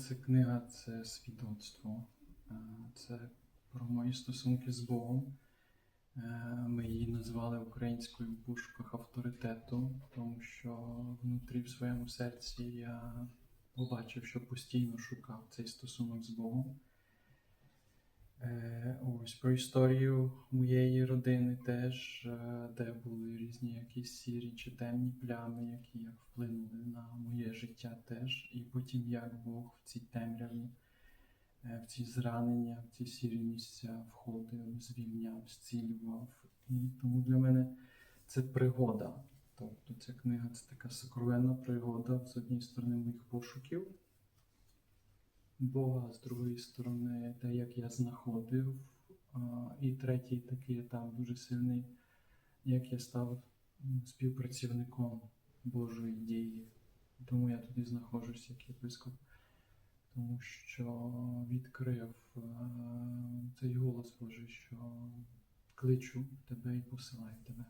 це книга це свідоцтво. Е, Це про мої стосунки з Богом. Е, Ми її назвали українською в пошуках авторитету, тому що внутрі в своєму серці я побачив, що постійно шукав цей стосунок з Богом. Ось про історію моєї родини теж, е, де були різні якісь сірі чи темні плями, які як вплинули на моє життя теж. І потім як Бог в цій темряві, е, в ці зранення, в ці сірі місця входив, звільняв, зцілював. І тому для мене це пригода. Тобто ця книга це така сокровенна пригода з однієї сторони моїх пошуків. Бога, з другої сторони, те, як я знаходив. І третій такий етап дуже сильний, як я став співпрацівником Божої дії. Тому я туди знаходжусь як єпископ, тому що відкрив е, цей голос Божий, що кличу тебе і посилаю тебе.